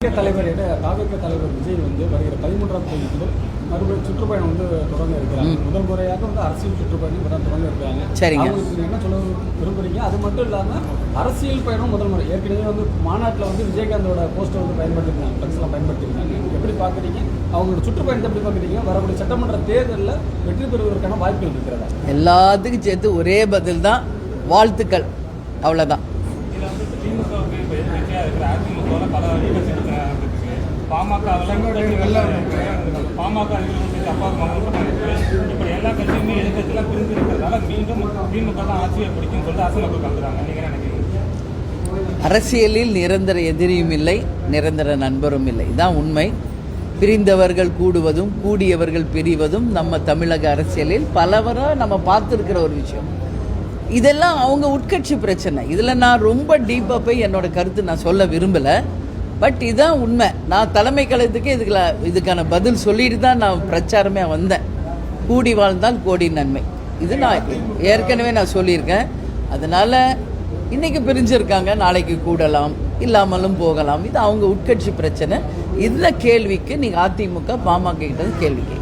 தலைவர் தாவேக தலைவர் விஜய் வந்து வருகிற பதிமூன்றாம் தேதி வந்து மறுபடியும் சுற்றுப்பயணம் வந்து தொடங்க இருக்கிறாங்க. முதல் முறையாக வந்து அரசியல் சுற்றுப்பயணம் தான் தொடங்க இருக்காங்க சரிங்க. என்ன சொல்ல விரும்புறீங்க? அது மட்டும் இல்லாமல் அரசியல் பயணம் முதல் முறை. ஏற்கனவே வந்து மாநாட்டில் வந்து விஜயகாந்தோட போஸ்டர் வந்து பயன்படுத்திருக்காங்க ஃப்ளெக்ஸ்லாம் பயன்படுத்திருக்காங்க எப்படி பார்க்குறீங்க அவங்களோட சுற்றுப்பயணத்தை எப்படி பார்க்குறீங்க வரக்கூடிய சட்டமன்ற தேர்தலில் வெற்றி பெறுவதற்கான வாய்ப்புகள் இருக்கிறதா? எல்லாத்துக்கும் சேர்த்து ஒரே பதில் தான் வாழ்த்துக்கள் அவ்வளோதான் பாமக பாமக அதிமுக இப்படி எல்லா கட்சியுமே எதிர்கட்சியெல்லாம் பிரிந்து இருக்கிறதால மீண்டும் திமுக தான் ஆட்சியை பிடிக்கும் சொல்லிட்டு அசமக்கு வந்துடுறாங்க நீங்க நினைக்கிறீங்க? அரசியலில் நிரந்தர எதிரியும் இல்லை நிரந்தர நண்பரும் இல்லை. இதான் உண்மை. பிரிந்தவர்கள் கூடுவதும் கூடியவர்கள் பிரிவதும் நம்ம தமிழக அரசியலில் பலவராக நம்ம பார்த்துருக்கிற ஒரு விஷயம். இதெல்லாம் அவங்க உட்கட்சி பிரச்சனை. இதில் நான் ரொம்ப டீப்பாக போய் என்னோட கருத்து நான் சொல்ல விரும்பலை. பட் இதுதான் உண்மை. நான் தலைமை கழகத்துக்கு இதுக்குல இதுக்கான பதில் சொல்லிட்டு தான் நான் பிரச்சாரமே வந்தேன். கூடி வாழ்ந்தால் கோடி நன்மை. இது நான் ஏற்கனவே நான் சொல்லியிருக்கேன். அதனால் இன்றைக்கி பிரிஞ்சிருக்காங்க நாளைக்கு கூடலாம் இல்லாமலும் போகலாம். இது அவங்க உட்கட்சி பிரச்சனை. இந்த கேள்விக்கு நீங்கள் அதிமுக பாமக கிட்ட கேள்வி கேட்கலாம்